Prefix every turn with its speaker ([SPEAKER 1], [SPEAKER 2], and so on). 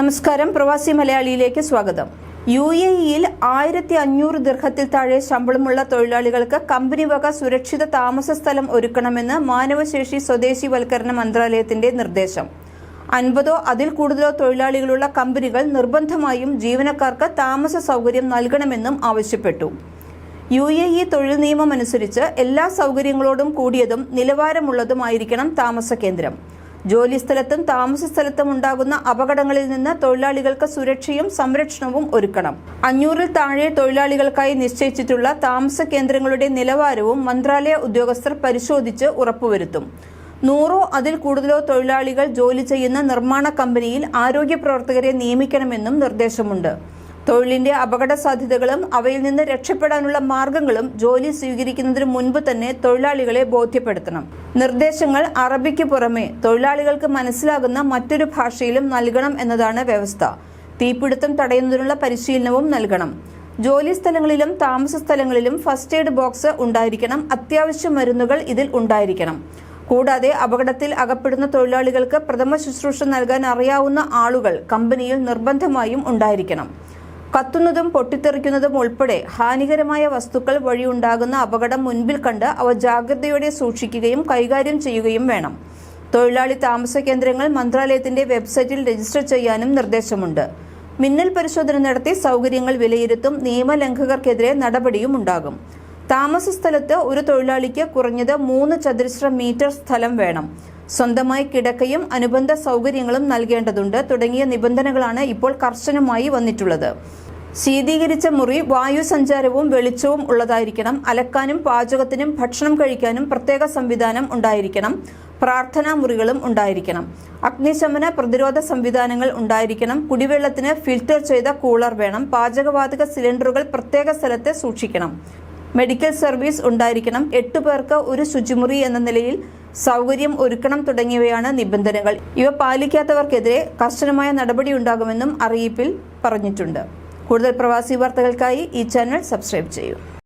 [SPEAKER 1] നമസ്കാരം. പ്രവാസി മലയാളിയിലേക്ക് സ്വാഗതം. യു എ ഇയിൽ ആയിരത്തി അഞ്ഞൂറ് ദീർഘത്തിൽ താഴെ ശമ്പളമുള്ള തൊഴിലാളികൾക്ക് കമ്പനി വക സുരക്ഷിത താമസ സ്ഥലം ഒരുക്കണമെന്ന് മാനവശേഷി സ്വദേശിവൽക്കരണ മന്ത്രാലയത്തിന്റെ നിർദ്ദേശം. അൻപതോ അതിൽ കൂടുതലോ തൊഴിലാളികളുള്ള കമ്പനികൾ നിർബന്ധമായും ജീവനക്കാർക്ക് താമസ സൗകര്യം നൽകണമെന്നും ആവശ്യപ്പെട്ടു. യു എ ഇ തൊഴിൽ നിയമം അനുസരിച്ച് എല്ലാ സൗകര്യങ്ങളോടും കൂടിയതും നിലവാരമുള്ളതുമായിരിക്കണം താമസ കേന്ദ്രം. ജോലിസ്ഥലത്തും താമസ സ്ഥലത്തും ഉണ്ടാകുന്ന അപകടങ്ങളിൽ നിന്ന് തൊഴിലാളികൾക്ക് സുരക്ഷയും സംരക്ഷണവും ഒരുക്കണം. അഞ്ഞൂറിൽ താഴെ തൊഴിലാളികൾക്കായി നിശ്ചയിച്ചിട്ടുള്ള താമസ കേന്ദ്രങ്ങളുടെ നിലവാരവും മന്ത്രാലയ ഉദ്യോഗസ്ഥർ പരിശോധിച്ച് ഉറപ്പുവരുത്തും. നൂറോ അതിൽ കൂടുതലോ തൊഴിലാളികൾ ജോലി ചെയ്യുന്ന നിർമ്മാണ കമ്പനിയിൽ ആരോഗ്യ പ്രവർത്തകരെ നിയമിക്കണമെന്നും നിർദ്ദേശമുണ്ട്. തൊഴിലിന്റെ അപകട സാധ്യതകളും അവയിൽ നിന്ന് രക്ഷപ്പെടാനുള്ള മാർഗങ്ങളും ജോലി സ്വീകരിക്കുന്നതിന് മുൻപ് തന്നെ തൊഴിലാളികളെ ബോധ്യപ്പെടുത്തണം. നിർദ്ദേശങ്ങൾ അറബിക്ക് പുറമെ തൊഴിലാളികൾക്ക് മനസ്സിലാകുന്ന മറ്റൊരു ഭാഷയിലും നൽകണം എന്നതാണ് വ്യവസ്ഥ. തീപിടുത്തം തടയുന്നതിനുള്ള പരിശീലനവും നൽകണം. ജോലി സ്ഥലങ്ങളിലും താമസ സ്ഥലങ്ങളിലും ഫസ്റ്റ് എയ്ഡ് ബോക്സ് ഉണ്ടായിരിക്കണം. അത്യാവശ്യ മരുന്നുകൾ ഇതിൽ ഉണ്ടായിരിക്കണം. കൂടാതെ അപകടത്തിൽ അകപ്പെടുന്ന തൊഴിലാളികൾക്ക് പ്രഥമ ശുശ്രൂഷ നൽകാൻ അറിയാവുന്ന ആളുകൾ കമ്പനിയിൽ നിർബന്ധമായും ഉണ്ടായിരിക്കണം. കത്തുന്നതും പൊട്ടിത്തെറിക്കുന്നതും ഉൾപ്പെടെ ഹാനികരമായ വസ്തുക്കൾ വഴിയുണ്ടാകുന്ന അപകടം മുൻപിൽ കണ്ട് അവ ജാഗ്രതയോടെ സൂക്ഷിക്കുകയും കൈകാര്യം ചെയ്യുകയും വേണം. തൊഴിലാളി താമസ കേന്ദ്രങ്ങൾ മന്ത്രാലയത്തിന്റെ വെബ്സൈറ്റിൽ രജിസ്റ്റർ ചെയ്യാനും നിർദ്ദേശമുണ്ട്. മിന്നൽ പരിശോധന നടത്തി സൗകര്യങ്ങൾ വിലയിരുത്തും നിയമലംഘകർക്കെതിരെ നടപടിയും ഉണ്ടാകും. താമസ സ്ഥലത്ത് ഒരു തൊഴിലാളിക്ക് കുറഞ്ഞത് മൂന്ന് ചതുരശ്ര മീറ്റർ സ്ഥലം വേണം. സ്വന്തമായി കിടക്കയും അനുബന്ധ സൗകര്യങ്ങളും നൽകേണ്ടതുണ്ട്. തുടങ്ങിയ നിബന്ധനകളാണ് ഇപ്പോൾ കർശനമായി വന്നിട്ടുള്ളത്. ശീതീകരിച്ച മുറി വായു സഞ്ചാരവും വെളിച്ചവും ഉള്ളതായിരിക്കണം. അലക്കാനും പാചകത്തിനും ഭക്ഷണം കഴിക്കാനും പ്രത്യേക സംവിധാനം ഉണ്ടായിരിക്കണം. പ്രാർത്ഥനാ മുറികളും ഉണ്ടായിരിക്കണം. അഗ്നിശമന പ്രതിരോധ സംവിധാനങ്ങൾ ഉണ്ടായിരിക്കണം. കുടിവെള്ളത്തിന് ഫിൽറ്റർ ചെയ്ത കൂളർ വേണം. പാചകവാതക സിലിണ്ടറുകൾ പ്രത്യേക സ്ഥലത്ത് സൂക്ഷിക്കണം. മെഡിക്കൽ സർവീസ് ഉണ്ടായിരിക്കണം. എട്ടു പേർക്ക് ഒരു ശുചിമുറി എന്ന നിലയിൽ സൗകര്യം ഒരുക്കണം തുടങ്ങിയവയാണ് നിബന്ധനകൾ. ഇവ പാലിക്കാത്തവർക്കെതിരെ കർശനമായ നടപടിയുണ്ടാകുമെന്നും അറിയിപ്പിൽ പറഞ്ഞിട്ടുണ്ട്. കൂടുതൽ പ്രവാസി വാർത്തകൾക്കായി ഈ ചാനൽ സബ്സ്ക്രൈബ് ചെയ്യൂ.